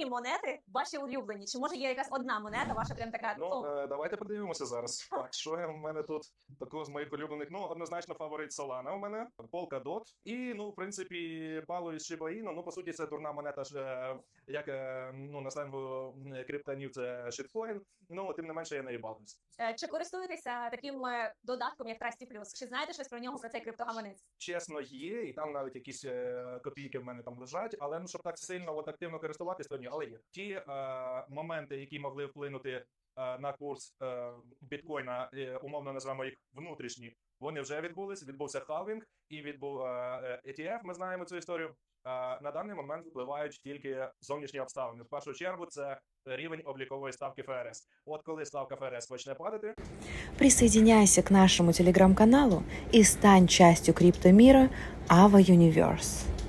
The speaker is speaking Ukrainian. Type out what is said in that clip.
самі монети ваші улюблені? Чи може є якась одна монета, ваша прям така? Ну, е, давайте подивимося зараз. Так, що я в мене тут такого з моїх улюблених? Ну, однозначно, фаворит Solana у мене, Polkadot. І, ну, в принципі, балуюсь Shiba Inu. Ну, по суті, це дурна монета ж, е, як е, ну, на сленгу криптонів це шиткоін. Ну, тим не менше, я нею балуюсь. Е, Чи користуєтеся таким додатком, як Trusty Plus? Чи знаєте щось про нього про цей криптогаманець? Чесно, є, і там навіть якісь копійки в мене там лежать, але ну щоб так сильно от, активно користуватись, то ні, але є. Ті е, моменти, які могли вплинути е, на курс е, біткоїна, е, умовно називаємо їх внутрішні, вони вже відбулись. Відбувся халвінг і відбув е, е, ETF, Ми знаємо цю історію. Е, на даний момент впливають тільки зовнішні обставини. В першу чергу це рівень облікової ставки ФРС. От коли ставка ФРС почне падати, Присоединяйся к нашему телеграм-каналу и стань частью криптомира Ava Universe.